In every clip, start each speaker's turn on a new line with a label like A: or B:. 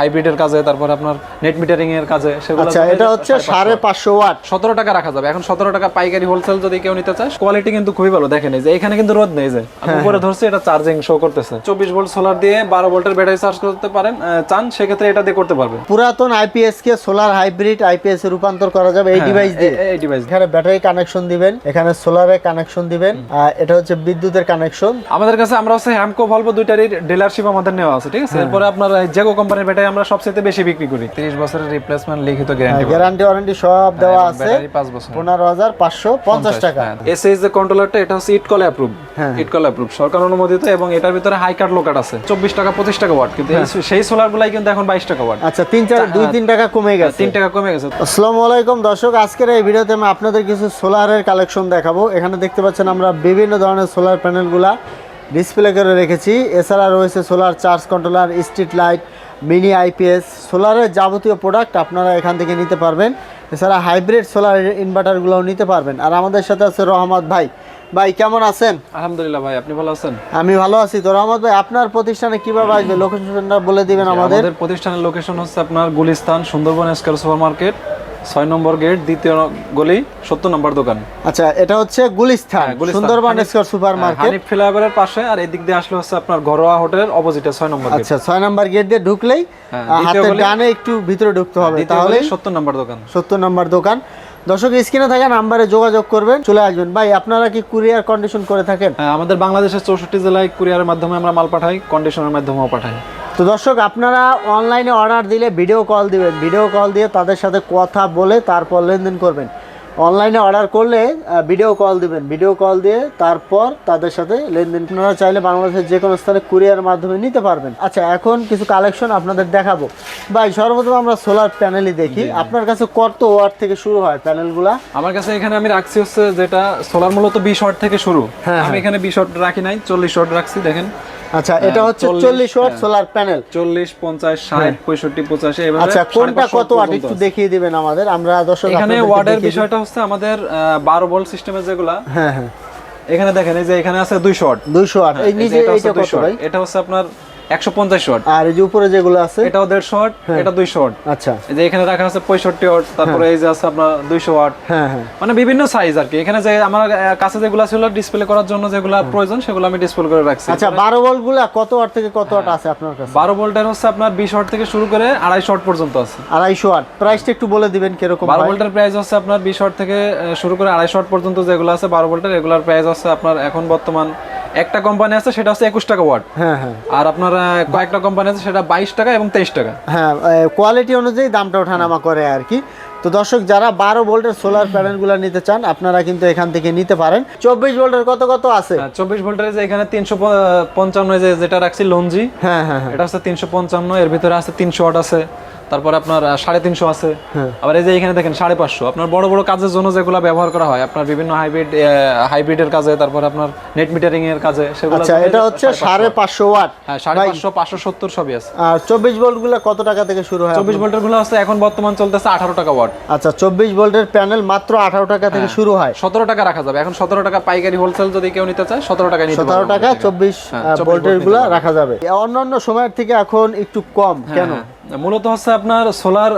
A: হাইব্রিডের কাজে তারপর আপনার নেট মিটারিং এর কাজে সেগুলো
B: আচ্ছা এটা হচ্ছে সাড়ে পাঁচশো। ওয়াট।
A: সতেরো টাকা রাখা যাবে। এখন সতেরো টাকা পাইকারি হোলসেল যদি কেউ নিতে চায় কোয়ালিটি কিন্তু খুবই ভালো। দেখেন এই যে এখানে কিন্তু রোদ নেই যে। আমি
B: হ্যাঁ,
A: উপরে ধরছি এটা চার্জিং শো করতেছে। চব্বিশ ভোল্ট সোলার দিয়ে বারো ভোল্টের ব্যাটারি চার্জ করতে পারেন চান সেক্ষেত্রে এটা দিয়ে করতে পারবেন।
B: পুরাতন আইপিএস কে সোলার হাইব্রিড আইপিএস এ রূপান্তর করা যাবে। এই ডিভাইস দিয়ে।
A: হ্যাঁ, এই ডিভাইস
B: এখানে ব্যাটারি কানেকশন দিবেন এখানে সোলারে কানেকশন দিবেন আর এটা হচ্ছে বিদ্যুতের কানেকশন
A: আমাদের কাছে আমরা হচ্ছে হ্যামকো ভলভো দুইটারই ডিলারশিপ আমাদের নেওয়া আছে ঠিক আছে?
B: হ্যাঁ।
A: এরপরে আপনার জেগো কোম্পানির ব্যাটারি আমরা সবচেয়ে বেশি বিক্রি করি। তিরিশ বছরের রিপ্লেসমেন্ট লিখিত গ্যারান্টি
B: গ্যারান্টি ওয়ারেন্টি সব দেওয়া আছে।
A: বছর
B: টাকা।
A: এসএস যে কন্ট্রোলারটা এটা হচ্ছে ইট কলে অ্যাপ্রুভ
B: হ্যাঁ।
A: ইট কলে অ্যাপ্রুভ সরকার অনুমোদিত এবং এটার ভিতরে হাই কার্ড লো কার্ড আছে। চব্বিশ টাকা পঁচিশ টাকা ওয়াট কিন্তু
B: হ্যাঁ।
A: সেই সোলার গুলাই কিন্তু এখন বাইশ টাকা ওয়াট
B: আচ্ছা তিন চার দুই তিন টাকা কমে গেছে।
A: তিন টাকা কমে গেছে।
B: আসসালামু আলাইকুম দর্শক আজকের এই ভিডিওতে আমি আপনাদের কিছু সোলারের কালেকশন দেখাবো। এখানে দেখতে পাচ্ছেন আমরা বিভিন্ন ধরনের সোলার প্যানেলগুলা ডিসপ্লে করে রেখেছি। এছাড়া রয়েছে solar charge controller street light mini IPS সোলারের যাবতীয় প্রোডাক্ট আপনারা এখান থেকে নিতে পারবেন। এছাড়া হাইব্রিড সোলার ইনভার্টারগুলোও নিতে পারবেন। আর আমাদের সাথে আছে রহমত ভাই। ভাই কেমন আছেন?
A: আলহামদুলিল্লাহ ভাই আপনি ভালো আছেন?
B: আমি ভালো আছি। তো রহমত ভাই আপনার প্রতিষ্ঠানে কীভাবে আসবে? লোকেশনটা বলে দিবেন আমাদের।
A: প্রতিষ্ঠানের লোকেশন হচ্ছে আপনার Gulistan Sundarban square super market ছয় নম্বর গেট দ্বিতীয় গলি সত্তর নম্বর দোকান।
B: আচ্ছা এটা হচ্ছে গুলিস্তান
A: হ্যাঁ,
B: Sundarban square super market
A: Hanif ফ্লাইওভারের পাশে আর এদিক দিয়ে আসলে হচ্ছে আপনার ঘরোয়া হোটেলের অপোজিটে ছয় নম্বর গেট।
B: আচ্ছা ছয় নাম্বার গেট দিয়ে ঢুকলেই
A: হ্যাঁ, গলি-
B: ডানে একটু ভিতরে ঢুকতে হবে তাহলে
A: সত্তর নম্বর দোকান।
B: সত্তর নম্বর দোকান। দর্শক স্ক্রিনে থাকা নাম্বারে যোগাযোগ করবেন চলে আসবেন। ভাই আপনারা কি কুরিয়ার কন্ডিশন করে থাকেন?
A: হ্যাঁ, আমাদের বাংলাদেশের চৌষট্টি জেলায় কুরিয়ারের মাধ্যমে আমরা মাল পাঠাই কন্ডিশনের মাধ্যমেও পাঠাই।
B: তো দর্শক আপনারা অনলাইনে অর্ডার দিলে ভিডিও কল দিবেন। ভিডিও কল দিয়ে তাদের সাথে কথা বলে তারপর লেনদেন করবেন। অনলাইনে অর্ডার করলে ভিডিও কল দিবেন। ভিডিও কল দিয়ে তারপর তাদের সাথে লেনদেন। আপনারা চাইলে বাংলাদেশের যে কোনো স্থানে কুরিয়ার মাধ্যমে নিতে পারবেন। আচ্ছা এখন কিছু কালেকশন আপনাদের দেখাবো। ভাই সর্বপ্রথম আমরা সোলার প্যানেলই দেখি। আপনার কাছে কত ওয়াট থেকে শুরু হয় প্যানেলগুলা
A: আমার কাছে এখানে আমি রাখছি হচ্ছে যেটা সোলার মূলত বিশ ওয়াট থেকে শুরু।
B: হ্যাঁ,
A: আমি এখানে বিশ ওয়াট রাখি নাই চল্লিশ ওয়াট রাখছি দেখেন।
B: আচ্ছা এটা হচ্ছে
A: 40
B: ওয়াট সোলার প্যানেল
A: চল্লিশ পঞ্চাশ ষাট পঁয়ষট্টি পঁচাশি এভাবে
B: আচ্ছা কোনটা কত ওয়াট একটু দেখিয়ে দিবেন আমাদের। আমরা দর্শক
A: এখানে
B: ওয়াটের
A: বিষয়টা হচ্ছে আমাদের বারো ভোল্ট সিস্টেমের যেগুলা
B: হ্যাঁ হ্যাঁ।
A: এখানে দেখেন এই যে এখানে আছে দুইশো ওয়াট।
B: দুইশো ওয়াট। এই নিচে
A: এটা
B: এইটা কত ভাই?
A: এটা হচ্ছে আপনার একশো পঞ্চাশ ওয়াট।
B: আর এই যে উপরে যেগুলো আছে?
A: এটাও দেড়শো ওয়াট
B: হ্যাঁ।
A: এটা দুইশো ওয়াট।
B: আচ্ছা।
A: এই যে এখানে রাখা আছে পঁয়ষট্টি ওয়াট তারপরে এই যে আছে আপনার দুইশো ওয়াট।
B: হ্যাঁ হ্যাঁ।
A: মানে বিভিন্ন সাইজ আর কি। এখানে যে আমার কাছে যেগুলো ছিল ডিসপ্লে করার জন্য যেগুলো প্রয়োজন সেগুলো আমি ডিসপ্লে করে রাখছি।
B: আচ্ছা বারো ভোল্টগুলা কত ওয়াট থেকে কত ওয়াট আছে আপনার কাছে?
A: বারো ভোল্টের হচ্ছে আপনার বিশ ওয়াট থেকে শুরু করে আড়াইশো ওয়াট পর্যন্ত আছে।
B: আড়াইশো ওয়াট। প্রাইসটা একটু বলে দিবেন কীরকম
A: বারো
B: হয়?
A: ভোল্টের প্রাইস হচ্ছে আপনার বিশ ওয়াট থেকে শুরু করে আড়াইশো ওয়াট পর্যন্ত যেগুলো আছে বারো ভোল্টের রেগুলার প্রাইস আছে আপনার এখন বর্তমান একটা কোম্পানি আছে সেটা হচ্ছে একুশ টাকা ওয়াট
B: হ্যাঁ হ্যাঁ।
A: আর আপনার কয়েকটা কোম্পানি আছে সেটা বাইশ টাকা এবং তেইশ টাকা
B: হ্যাঁ কোয়ালিটি অনুযায়ী দামটা ওঠানামা করে আর কি। তো দর্শক যারা বারো ভোল্টের সোলার প্যানেলগুলো নিতে চান আপনারা কিন্তু এখান থেকে নিতে পারেন। চব্বিশ ভোল্টের কত কত আছে?
A: চব্বিশ ভোল্টের যে এখানে তিনশো পঞ্চান্ন যে যেটা রাখছি লঞ্জি
B: হ্যাঁ হ্যাঁ হ্যাঁ।
A: এটা হচ্ছে তিনশো পঞ্চান্ন এর ভিতরে আছে তিনশো ওয়াট আছে। তারপরে আপনার সাড়ে তিনশো আছে।
B: হ্যাঁ।
A: আবার এই যে এখানে দেখেন সাড়ে পাঁচশো। আপনার বড় বড় কাজের জন্য যেগুলো ব্যবহার করা হয় আপনার বিভিন্ন হাইব্রিড হাইব্রিডের কাজে তারপরে আপনার নেট মিটারিং এর কাজে সেগুলো
B: আচ্ছা এটা হচ্ছে সাড়ে পাঁচশো ওয়াট।
A: হ্যাঁ সাড়ে পাঁচশো পাঁচশো সত্তর সবই আছে।
B: আর চব্বিশ ভোল্টগুলো কত টাকা থেকে শুরু হয়
A: চব্বিশ ভোল্টেরগুলো আছে এখন বর্তমান চলতেছে আঠারো টাকা ওয়াট
B: আচ্ছা চব্বিশ ভোল্টের প্যানেল মাত্র আঠারো টাকা থেকে
A: হ্যাঁ।
B: শুরু হয়।
A: সতেরো টাকা রাখা যাবে। এখন সতেরো টাকা পাইকারি হোলসেল যদি কেউ নিতে চায় সতেরো টাকা নিতে
B: সতেরো টাকা চব্বিশ
A: হ্যাঁ,
B: আহ,
A: 24
B: ভোল্টের
A: ভোল্টগুলা
B: রাখা যাবে। অন্যান্য সময়ের থেকে এখন একটু কম কেন।
A: মূলত হচ্ছে আপনার সোলার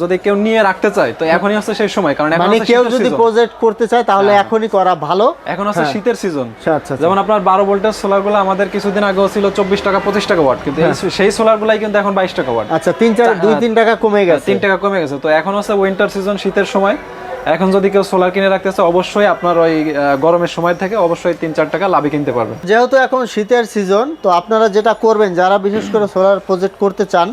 A: যদি কেউ নিয়ে রাখতে চায় তো এখনই হচ্ছে সেই সময় কারণ এখন
B: মানে কেউ যদি প্রজেক্ট করতে চায় তাহলে
A: হ্যাঁ।
B: এখনই করা ভালো।
A: এখন হচ্ছে শীতের সিজন
B: আচ্ছা আচ্ছা আচ্ছা।
A: যেমন আপনার বারো ভোল্টের সোলারগুলো আমাদের কিছুদিন আগে ছিল চব্বিশ টাকা পঁচিশ টাকা ওয়াট কিন্তু সেই সোলার গুলাই কিন্তু এখন বাইশ টাকা ওয়াট
B: আচ্ছা তিন চার দুই তিন টাকা কমে গেছে।
A: তিন টাকা কমে গেছে। তো এখন হচ্ছে উইন্টার সিজন শীতের সময়। এখন যদি কেউ সোলার কিনে রাখতে চায় অবশ্যই আপনার ওই গরমের সময় থেকে অবশ্যই তিন চার টাকা লাভে কিনতে পারবেন।
B: যেহেতু এখন শীতের সিজন তো আপনারা যেটা করবেন যারা বিশেষ করে সোলার প্রজেক্ট করতে চান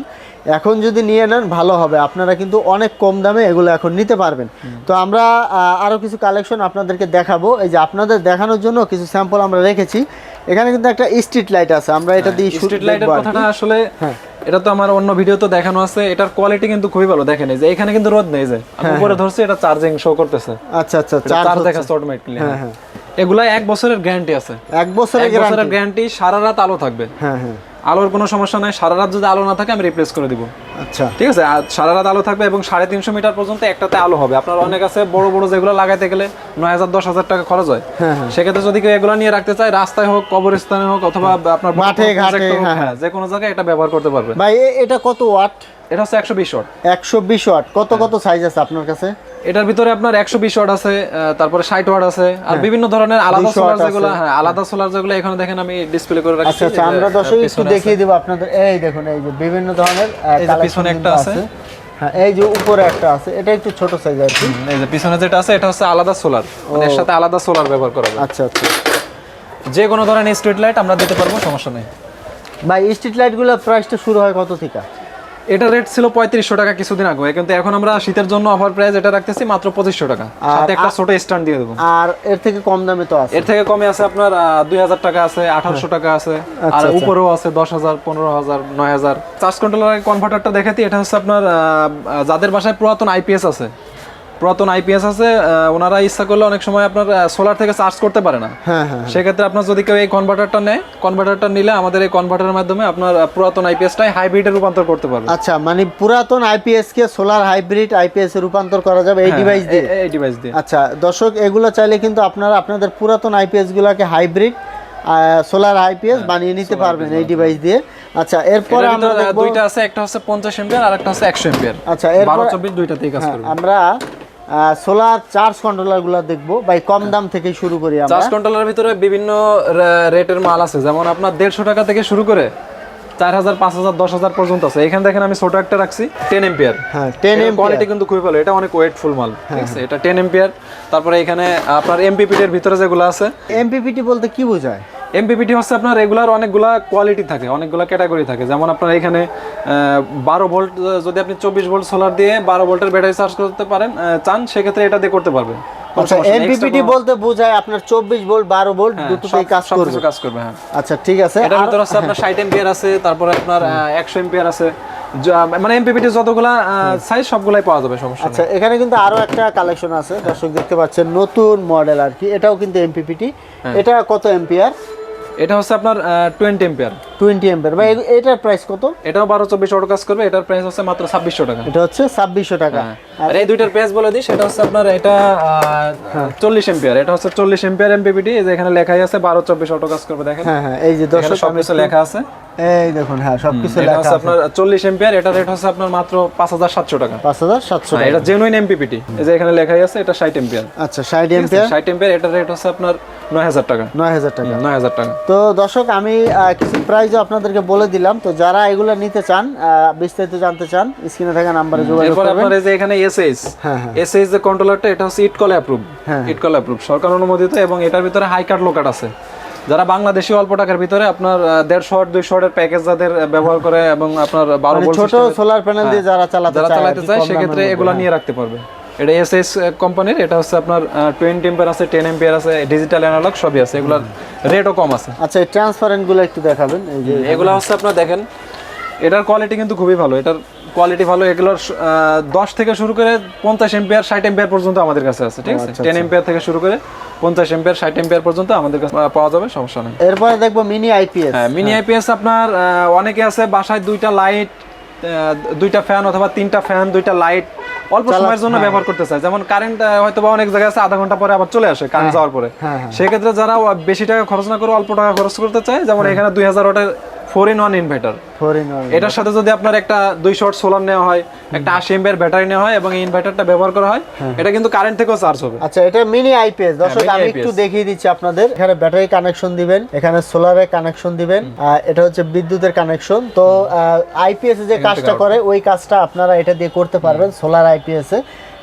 B: এখন যদি নিয়ে নেন ভালো হবে। আপনারা কিন্তু অনেক কম দামে এগুলো এখন নিতে পারবেন। তো আমরা আহ, আরও কিছু কালেকশন আপনাদেরকে দেখাবো। এই যে আপনাদের দেখানোর জন্য কিছু স্যাম্পল আমরা রেখেছি। এখানে কিন্তু একটা স্ট্রিট লাইট আছে আমরা এটা দিয়ে
A: স্ট্রিট লাইটের। কথাটা আসলে
B: হ্যাঁ।
A: এটা তো আমার অন্য ভিডিও তো দেখানো আছে এটার কোয়ালিটি কিন্তু খুবই ভালো। দেখেন এই যে এখানে কিন্তু রোদ নেই যে। আমি উপরে ধরছি এটা চার্জিং শো করতেছে।
B: আচ্ছা আচ্ছা চার্জ।
A: দেখাচ্ছে অটোমেটিক্যালি
B: হ্যাঁ হ্যাঁ।
A: এগুলা এক বছরের গ্যারান্টি আছে।
B: এক বছরের গ্যারান্টি
A: সারা রাত আলো থাকবে।
B: হ্যাঁ হ্যাঁ।
A: আলোর কোনো সমস্যা নাই সারা রাত যদি আলো না থাকে আমি রিপ্লেস করে দিব।
B: আচ্ছা।
A: ঠিক আছে? সারা রাত আলো থাকবে এবং সাড়ে তিনশো মিটার পর্যন্ত একটাতে আলো হবে। আপনার অনেক আছে বড় বড় যেগুলো লাগাইতে গেলে নয় হাজার দশ হাজার টাকা খরচ হয়।
B: হ্যাঁ, হ্যাঁ।
A: সেক্ষেত্রে যদি কেউ এগুলো নিয়ে রাখতে চায় রাস্তায় হোক কবরস্থানে হোক অথবা আপনার
B: মাঠে, ঘাটে, হ্যাঁ,
A: হ্যাঁ। যে কোনো জায়গায় এটা ব্যবহার করতে পারবে।
B: ভাই এটা কত ওয়াট?
A: এটা হচ্ছে একশো বিশ ওয়াট।
B: একশো বিশ ওয়াট। কত কত সাইজ আছে আপনার কাছে?
A: এটার ভিতরে আপনার একশো বিশ ওয়াট আছে তারপরে ষাট ওয়াট আছে আর বিভিন্ন ধরনের আলাদা সোলার যেগুলো হ্যাঁ আলাদা সোলার যেগুলো এখানে দেখেন আমি ডিসপ্লে করে রাখছি
B: আচ্ছা আচ্ছা আমরা দর্শক একটু দেখিয়ে। দিব আপনাদের। এই দেখুন এই যে বিভিন্ন ধরনের
A: পিছনে একটা আছে।
B: হ্যাঁ এই যে উপরে একটা আছে এটা একটু ছোট সাইজ আর কি।
A: এই যে পিছনে যেটা আছে এটা হচ্ছে আলাদা সোলার মানে এর সাথে আলাদা সোলার ব্যবহার করা যাবে
B: আচ্ছা আচ্ছা।
A: যে কোনো ধরনের স্ট্রিট লাইট আমরা দিতে পারব সমস্যা নেই।
B: ভাই স্ট্রিট লাইটগুলো প্রাইসটা শুরু হয় কত থেকে?
A: এটা রেট ছিল পঁয়ত্রিশশো টাকা কিছুদিন আগে কিন্তু এখন আমরা শীতের জন্য অফার প্রাইস এটা রাখতেছি মাত্র পঁচিশশো টাকা। সাথে একটা ছোট স্ট্যান্ড দিয়ে দেবো।
B: আর এর থেকে কম দামে তো আছে।
A: এর থেকে কমে আছে আপনার দুই হাজার টাকা আছে আঠারোশো টাকা আছে আর
B: আচ্ছা।
A: উপরেও আছে দশ হাজার পনেরো হাজার নয় হাজার। চার্জ কন্ট্রোলার কনভার্টারটা দেখাতি এটা হচ্ছে আপনার যাদের বাসায় পুরাতন আইপিএস আছে পুরাতন আইপিএস আছে ওনারা ইচ্ছা করলে অনেক সময় আপনার সোলার থেকে চার্জ করতে পারে না।
B: হ্যাঁ হ্যাঁ
A: সেক্ষেত্রে আপনার যদি কেউ এই কনভার্টারটা নেয় কনভার্টারটা নিলে আমাদের এই কনভার্টারের মাধ্যমে আপনার পুরাতন আইপিএসটাই হাইব্রিডে রূপান্তর করতে পারবে।
B: আচ্ছা মানে পুরাতন আইপিএস কে সোলার হাইব্রিড আইপিএস এ রূপান্তর করা যাবে এই ডিভাইস দিয়ে?
A: হ্যাঁ, এই ডিভাইস দিয়ে।
B: আচ্ছা দর্শক এগুলো চাইলে কিন্তু আপনারা আপনাদের পুরাতন আইপিএস গুলোকে হাইব্রিড সোলার আইপিএস বানিয়ে নিতে পারবেন এই ডিভাইস দিয়ে। আচ্ছা এরপরে আমরা
A: দুইটা আছে একটা হচ্ছে পঞ্চাশ এম্পিয়ার আর একটা হচ্ছে একশো এম্পিয়ার।
B: আচ্ছা এরপর
A: বারো চব্বিশ দুইটাতেই কাজ
B: হ্যাঁ,
A: করবে
B: আমরা সোলার চার্জ কন্ট্রোলারগুলো দেখব। ভাই কম দাম থেকে শুরু করি আমরা।
A: চার্জ কন্ট্রোলের ভিতরে বিভিন্ন রেটের মাল আছে। যেমন আপনার দেড়শো টাকা থেকে শুরু করে চার হাজার পাঁচ হাজার দশ হাজার পর্যন্ত আছে। এখানে দেখেন আমি ছোট একটা রাখছি টেন এম্পিয়ার
B: হ্যাঁ টেন এম
A: কোয়ালিটি কিন্তু খুবই ভালো। এটা অনেক ওয়েটফুল মাল ঠিক আছে? এটা টেন এম্পিয়ার তারপরে এখানে আপনার এমপিপিটি এর ভিতরে যেগুলো আছে
B: এমপিপিটি বলতে কি বোঝায়?
A: এমপিপিটি হচ্ছে আপনার রেগুলার অনেকগুলা কোয়ালিটি থাকে অনেকগুলা ক্যাটাগরি থাকে। যেমন আপনার এখানে বারো ভোল্ট যদি আপনি চব্বিশ ভোল্ট সোলার দিয়ে বারো ভোল্টের ব্যাটারি চার্জ করতে পারেন চান সেক্ষেত্রে এটা দিয়ে করতে পারবেন।
B: আচ্ছা
A: সমস্যা নেই, extra
B: এমপিপিটি বলতে বোঝায় আপনার চব্বিশ ভোল্ট বারো ভোল্ট
A: হ্যাঁ,
B: দুটোতেই কাজ করবে।
A: কাজ করবে হ্যাঁ।
B: আচ্ছা ঠিক আছে।
A: এটার আপনার আছে তারপরে আপনার একশো এম্পিয়ার আছে। মানে এমপিপিটি যতগুলা সাইজ সবগুলাই পাওয়া যাবে সমস্যা
B: আচ্ছা এখানে কিন্তু আরও একটা কালেকশন আছে দর্শক দেখতে পাচ্ছেন নতুন মডেল আর কি এটাও কিন্তু এমপিপিটি
A: হ্যাঁ।
B: এটা কত এম্পিয়ার
A: এটা হচ্ছে আপনার টোয়েন্টি এম্পিয়ার
B: টোয়েন্টি এম্পিয়ার এ- এটার প্রাইস কত?
A: এটাও বারো চব্বিশ অটো কাজ করবে এটার প্রাইস হচ্ছে মাত্র ছাব্বিশশো টাকা।
B: এটা হচ্ছে ছাব্বিশশো টাকা।
A: হ্যাঁ। আর এই দুইটার প্রাইস বলে দিই সেটা হচ্ছে আপনার এটা চল্লিশ এম্পিয়ার এটা হচ্ছে চল্লিশ এম্পিয়ার এমপিপিটি এই যে এখানে লেখাই আছে বারো চব্বিশ অটো কাজ করবে দেখেন।
B: হ্যাঁ হ্যাঁ এই যে
A: এখানে
B: দর্শক
A: সব কিছু লেখা আছে।
B: এই দেখুন হ্যাঁ সবকিছু
A: এটা
B: লেখা আছে।
A: আপনার চল্লিশ এম্পিয়ার এটা রেট হচ্ছে আপনার মাত্র পাঁচ হাজার সাতশো টাকা।
B: পাঁচ হাজার সাতশো
A: হ্যাঁ, এটা জেনুইন এমপিপিটি এই যে এখানে লেখাই আছে এটা ষাট এম্পিয়ার
B: আচ্ছা ষাট এম্পিয়ার
A: ষাট এম্পিয়ার এটার রেট হচ্ছে আপনার নয় হাজার টাকা।
B: নয় হাজার টাকা।
A: নয় হাজার টাকা।
B: তো দর্শক আমি কিছু প্রাইজও আপনাদেরকে বলে দিলাম। তো যারা এগুলো নিতে চান বিস্তারিত জানতে চান স্ক্রিনে থাকা নাম্বারে যোগাযোগ করবেন।
A: আপনার যে এখানে এসএস
B: হ্যাঁ, হ্যাঁ।
A: এসএস যে কন্ট্রোলারটা এটা হচ্ছে ইট কলে অ্যাপ্রুভ
B: হ্যাঁ।
A: ইট কলে অ্যাপ্রুভ সরকার অনুমোদিত এবং এটার ভিতরে হাই কার্ড লো কার্ড আছে। যারা বাংলাদেশি অল্প টাকার ভিতরে আপনার দেড় শট দুই শটের প্যাকেজ যাদের ব্যবহার করে এবং আপনার বারো
B: মানে ছোট সোলার প্যানেল দিয়ে যারা চালাতে
A: যারা
B: চায়
A: চালাতে চায় সেক্ষেত্রে এগুলো
B: হ্যাঁ।
A: নিয়ে রাখতে পারবে। এটা এসএস কোম্পানির এটা হচ্ছে আপনার টোয়েন্টি এম্পিয়ার আছে টেন এম্পিয়ার আছে ডিজিটাল অ্যানালগ সবই আছে এগুলোর রেটও কম আছে।
B: আচ্ছা এই ট্রান্সপারেন্টগুলো একটু দেখাবেন এই যে
A: এগুলো হচ্ছে আপনার দেখেন এটার কোয়ালিটি কিন্তু খুবই ভালো এটার কোয়ালিটি ভালো এগুলোর দশ থেকে শুরু করে পঞ্চাশ এম্পিয়ার ষাট এম্পিয়ার পর্যন্ত আমাদের কাছে আছে ঠিক আছে?
B: আচ্ছা,
A: টেন এম্পিয়ার থেকে শুরু করে পঞ্চাশ এম্পিয়ার ষাট এম্পিয়ার পর্যন্ত আমাদের কাছে পাওয়া যাবে সমস্যা নেই।
B: এরপরে দেখব মিনি আইপিএস
A: হ্যাঁ মিনি আইপিএস আপনার অনেকে আছে বাসায় দুইটা লাইট দুইটা ফ্যান অথবা তিনটা ফ্যান দুইটা লাইট অল্প সময়ের জন্য
B: হ্যাঁ।
A: ব্যবহার করতে চায় যেমন কারেন্ট হয়তো বা অনেক জায়গায় আছে আধা ঘণ্টা পরে আবার চলে আসে কারেন্ট যাওয়ার পরে
B: হ্যাঁ, হ্যাঁ।
A: সেক্ষেত্রে যারা বেশি টাকা খরচ না করে অল্প টাকা খরচ করতে চায় যেমন এখানে দুই হাজার ওয়াটের four in one inverter
B: four in one
A: এটার সাথে যদি আপনার একটা দুই শর্ট সোলার নেওয়া হয় একটা আশি এমবিআর ব্যাটারি নেওয়া হয় এবং এই ইনভার্টারটা ব্যবহার করা হয় এটা কিন্তু কারেন্ট থেকেও চার্জ হবে।
B: আচ্ছা এটা মিনি আইপিএস দর্শক
A: হ্যাঁ,
B: আমি একটু দেখিয়ে দিচ্ছি আপনাদের। এখানে ব্যাটারি কানেকশন দিবেন এখানে সোলারের কানেকশন দিবেন এটা হচ্ছে বিদ্যুতের কানেকশন তো আইপিএস যে কাজটা করে ওই কাজটা আপনারা এটা দিয়ে করতে পারবেন সোলার আইপিএস এ।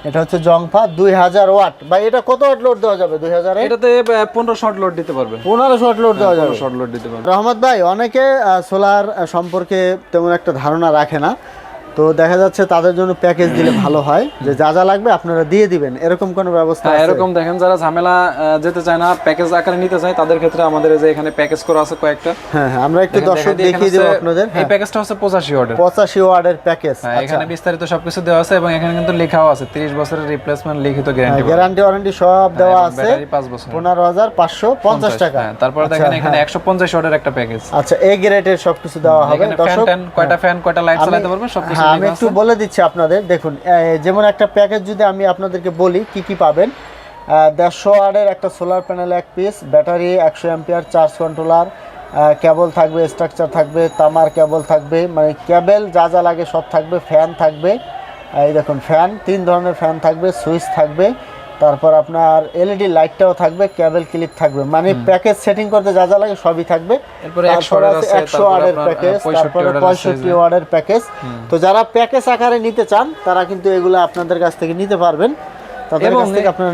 B: এটা হচ্ছে জংফা দুই হাজার ওয়াট। বা এটা কত ওয়াট লোড দেওয়া যাবে? দুই হাজার
A: এটাতে পনেরো শর্ট লোড দিতে পারবে।
B: পনেরো শর্ট লোড দেওয়া যাবে।
A: শর্ট লোড দিতে পারবে।
B: রহমত ভাই অনেকে সোলার সম্পর্কে তেমন একটা ধারণা রাখে না। তো দেখা যাচ্ছে তাদের জন্য প্যাকেজ দিলে ভালো হয়। যে যা যা লাগবে আপনারা দিয়ে দিবেন। এরকম কোনো ব্যবস্থা
A: হ্যাঁ এরকম দেখেন যারা ঝামেলা যেতে চায় না প্যাকেজ আকারে নিতে চায় তাদের ক্ষেত্রে আমাদের যে এখানে প্যাকেজ করা আছে কয়েকটা।
B: হ্যাঁ হ্যাঁ আমরা একটু দর্শক দেখিয়ে দেবো আপনাদের।
A: এই
B: হ্যাঁ।
A: প্যাকেজটা হচ্ছে পঁচাশি অর্ডার
B: পঁচাশি ওয়ার্ডের প্যাকেজ
A: হ্যাঁ এখানে বিস্তারিত সবকিছু দেওয়া আছে এবং এখানে কিন্তু লেখাও আছে। 30 বছরের রিপ্লেসমেন্ট লিখিত গ্যারান্টি
B: গ্যারান্টি ওয়ারেন্টি সব দেওয়া আছে।
A: ব্যাটারি 5 বছর
B: পনেরো হাজার পাঁচশো পঞ্চাশ টাকা।
A: হ্যাঁ তারপরে
B: আচ্ছা,
A: দেখেন এখানে
B: হ্যাঁ।
A: 150 অর্ডার একটা প্যাকেজ
B: আচ্ছা এ গ্রেডের সবকিছু দেওয়া হবে। দর্শক
A: কয়টা ফ্যান কয়টা লাইট চালাতে পারবে সবকিছু
B: হ্যাঁ আমি একটু বলে দিচ্ছি আপনাদের। দেখুন যেমন একটা প্যাকেজ যদি আমি আপনাদেরকে বলি কি কি পাবেন? দেড়শো আটের একটা সোলার প্যানেল এক পিস ব্যাটারি একশো অ্যাম্পিয়ার চার্জ কন্ট্রোলার কেবল থাকবে স্ট্রাকচার থাকবে তামার কেবল থাকবে মানে কেবল যা যা লাগে সব থাকবে ফ্যান থাকবে। এই দেখুন ফ্যান তিন ধরনের ফ্যান থাকবে সুইচ থাকবে। তারপর আপনার এলইডি লাইটটাও থাকবে কেবল ক্লিপ থাকবে। মানে প্যাকেজ সেটিং করতে যা যা লাগে সবই থাকবে।
A: এরপরে 100
B: তারপর আছে একশো ওয়ার্ডের প্যাকেজ
A: 65
B: তারপরে পঁয়ষট্টি। ওয়ার্ডের প্যাকেজ তো যারা প্যাকেজ আকারে নিতে চান তারা কিন্তু এগুলো আপনাদের কাছ থেকে নিতে পারবেন।
A: এবং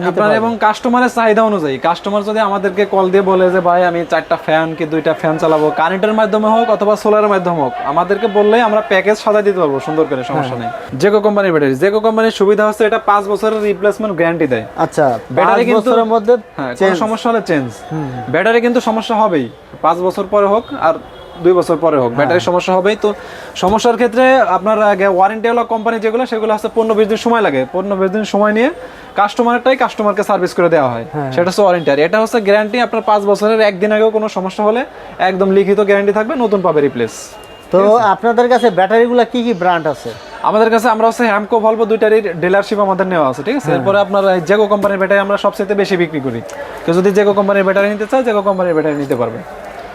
B: আপনারা
A: এবং কাস্টমারের চাহিদা অনুযায়ী কাস্টমার যদি আমাদেরকে কল দিয়ে বলে যে ভাই আমি চারটা ফ্যান কি দুইটা ফ্যান চালাবো? কারেন্টের মাধ্যমে হোক অথবা সোলারের মাধ্যমে হোক? আমাদেরকে বললেই আমরা প্যাকেজ সাজা দিতে পারব সুন্দর করে সমস্যা
B: হ্যাঁ।
A: নেই জেকো কোম্পানির ব্যাটারি জেকো কোম্পানির সুবিধা হচ্ছে এটা পাঁচ বছরের রিপ্লেসমেন্ট গ্যারান্টি দেয়।
B: আচ্ছা
A: ব্যাটারি
B: ব্যাটারি
A: কিন্তু-
B: মধ্যে
A: হ্যাঁ সমস্যা হলে চেঞ্জ ব্যাটারি কিন্তু সমস্যা হবেই। পাঁচ বছর পরে হোক আর দুই বছর পরে হোক ব্যাটারির
B: হ্যাঁ।
A: সমস্যা হবেই তো। সমস্যার ক্ষেত্রে আপনার ওয়ারেন্টি হলো কোম্পানি যেগুলো সেগুলো হচ্ছে পনেরো বিশ দিন সময় লাগে। পনেরো বিশ দিন সময় নিয়ে কাস্টমারটাই কাস্টমারকে সার্ভিস করে দেওয়া হয়।
B: হ্যাঁ।
A: সেটা হচ্ছে ওয়ারেন্টি আর এটা হচ্ছে গ্যারান্টি আপনার পাঁচ বছরের একদিন আগেও কোনো সমস্যা হলে একদম লিখিত গ্যারান্টি থাকবে নতুন পাবে রিপ্লেস
B: তো আপনাদের কাছে ব্যাটারিগুলো কি কি ব্র্যান্ড আছে?
A: আমাদের কাছে আমরা হচ্ছে হ্যামকো ভলভো দুইটারই ডিলারশিপ আমাদের নেওয়া আছে ঠিক আছে?
B: হ্যাঁ।
A: এরপরে আপনার জেগো কোম্পানির ব্যাটারি আমরা সবচেয়ে বেশি বিক্রি করি। কেউ যদি জেগো কোম্পানির ব্যাটারি নিতে চায় জেগো কোম্পানির ব্যাটারি নিতে পারবে।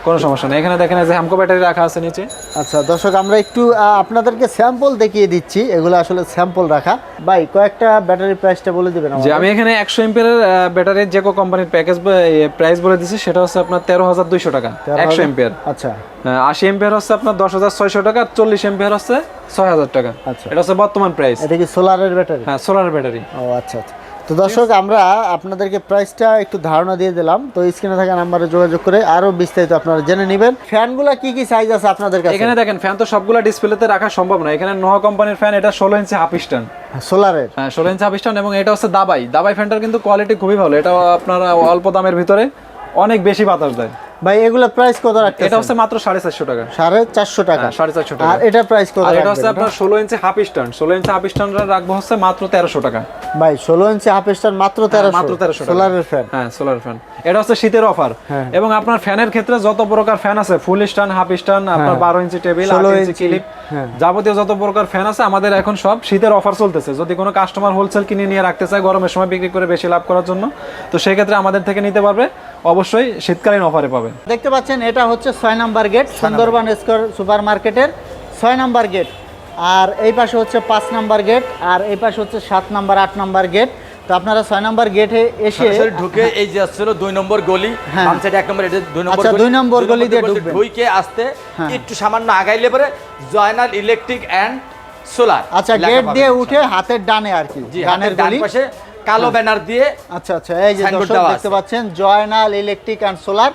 A: কোনো সমস্যা নেই। এখানে দেখেন যে হ্যামকো ব্যাটারি রাখা আছে নিচে।
B: আচ্ছা দর্শক আমরা একটু আপনাদেরকে স্যাম্পল দেখিয়ে দিচ্ছি। এগুলো আসলে স্যাম্পল রাখা। ভাই কয়েকটা ব্যাটারি প্রাইসটা বলে দিবেন
A: যে আমি এখানে একশো এম্পিয়ারের ব্যাটারির যে কোম্পানির প্যাকেজ প্রাইস বলে দিচ্ছি সেটা হচ্ছে আপনার তেরো হাজার দুইশো টাকা একশো এম্পিয়ার
B: আচ্ছা।
A: আশি এম্পিয়ার হচ্ছে আপনার দশ হাজার ছয়শো টাকা আর চল্লিশ এম্পিয়ার হচ্ছে ছয় হাজার টাকা।
B: আচ্ছা।
A: এটা হচ্ছে বর্তমান প্রাইস
B: এটা কি সোলারের ব্যাটারি
A: হ্যাঁ সোলার ব্যাটারি
B: ও আচ্ছা আচ্ছা। তো দর্শক আমরা আপনাদেরকে প্রাইসটা একটু ধারণা দিয়ে দিলাম। তো স্ক্রিনে থাকা নাম্বারে যোগাযোগ করে আরও বিস্তারিত আপনারা জেনে নেবেন। ফ্যানগুলা কি কি সাইজ আছে আপনাদের কাছে?
A: এখানে দেখেন ফ্যান তো সবগুলা ডিসপ্লেতে রাখা সম্ভব না। এখানে নোহা কোম্পানির ফ্যান এটা ষোলো ইঞ্চি হাফ স্ট্যান্ড
B: সোলারের
A: হ্যাঁ ষোলো ইঞ্চি হাফ স্ট্যান্ড এবং এটা হচ্ছে দাবাই দাবাই ফ্যানটার কিন্তু কোয়ালিটি খুবই ভালো। এটা আপনারা অল্প দামের ভিতরে অনেক বেশি বাতাস দেয়।
B: ভাই এগুলা প্রাইস কত রাখতে
A: এটা হচ্ছে মাত্র সাড়ে চারশো টাকা।
B: সাড়ে চারশো টাকা।
A: হ্যাঁ, সাড়ে চারশো
B: আর এটা প্রাইস কত
A: আর এটা হচ্ছে আপনার ষোলো ইঞ্চি হাফ স্ট্যান্ড ষোলো ইঞ্চি হাফ স্ট্যান্ড রাখব হচ্ছে মাত্র তেরোশো টাকা।
B: ভাই ষোলো ইঞ্চি হাফ স্টার মাত্র তেরোশো।
A: হ্যাঁ, মাত্র 1300 টাকা।
B: সোলারের ফ্যান
A: হ্যাঁ সোলার ফ্যান এটা হচ্ছে শীতের অফার
B: হ্যাঁ।
A: এবং আপনার ফ্যানের ক্ষেত্রে যত প্রকার ফ্যান আছে ফুল স্ট্যান্ড হাফ স্ট্যান্ড আপনার বারো ইঞ্চি টেবিল
B: 16
A: ষোলো ইঞ্চি
B: ইঞ্চি,
A: ক্লিপ
B: হ্যাঁ।
A: যাবতীয় যত প্রকার ফ্যান আছে আমাদের এখন সব শীতের অফার চলতেছে। যদি কোনো কাস্টমার হোলসেল কিনে নিয়ে রাখতে চায় গরমের সময় বিক্রি করে বেশি লাভ করার জন্য তো সেই ক্ষেত্রে আমাদের থেকে নিতে পারবে। অবশ্যই শীতকালীন অফারে পাবে
B: দেখতে পাচ্ছেন এটা হচ্ছে ছয় number gate Sundarban square super মার্কেটের ছয় নাম্বার গেট আর এই পাশে হচ্ছে পাঁচ নাম্বার গেট আর এই পাশে হচ্ছে সাত নাম্বার আট নাম্বার গেট তো আপনারা ছয় নাম্বার গেটে এসে
C: ঢুকে এই যে আসছিল দুই নম্বর গলি
B: হ্যাঁ।
C: বাম সাইডে এক নম্বর দুই নম্বর
B: আচ্ছা,
C: গলি।
B: দুই নম্বর গলি দিয়ে ঢুকবেন।
C: ঢুকে আসতে
B: হ্যাঁ।
C: একটু সামান্য আগাইলে পরে জয়নাল ইলেকট্রিক অ্যান্ড সোলার
B: আচ্ছা গেট দিয়ে উঠে হাতের ডানে আর কি ডানের গলি
C: পাশে কালো ব্যানার দিয়ে
B: আচ্ছা আচ্ছা এই যে দর্শক দেখতে পাচ্ছেন জয়নাল ইলেকট্রিক অ্যান্ড সোলার।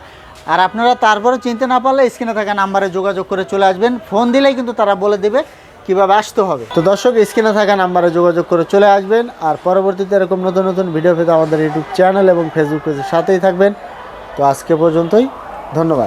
B: আর আপনারা তারপরে চিনতে না পারলে স্ক্রিনে থাকা নাম্বারে যোগাযোগ করে চলে আসবেন। ফোন দিলেই কিন্তু তারা বলে দেবে কীভাবে আসতে হবে। তো দর্শক স্ক্রিনে থাকা নাম্বারে যোগাযোগ করে চলে আসবেন। আর পরবর্তীতে এরকম নতুন নতুন ভিডিও পেতে আমাদের ইউটিউব চ্যানেল এবং ফেসবুক পেজের সাথেই থাকবেন। তো আজকে পর্যন্তই ধন্যবাদ।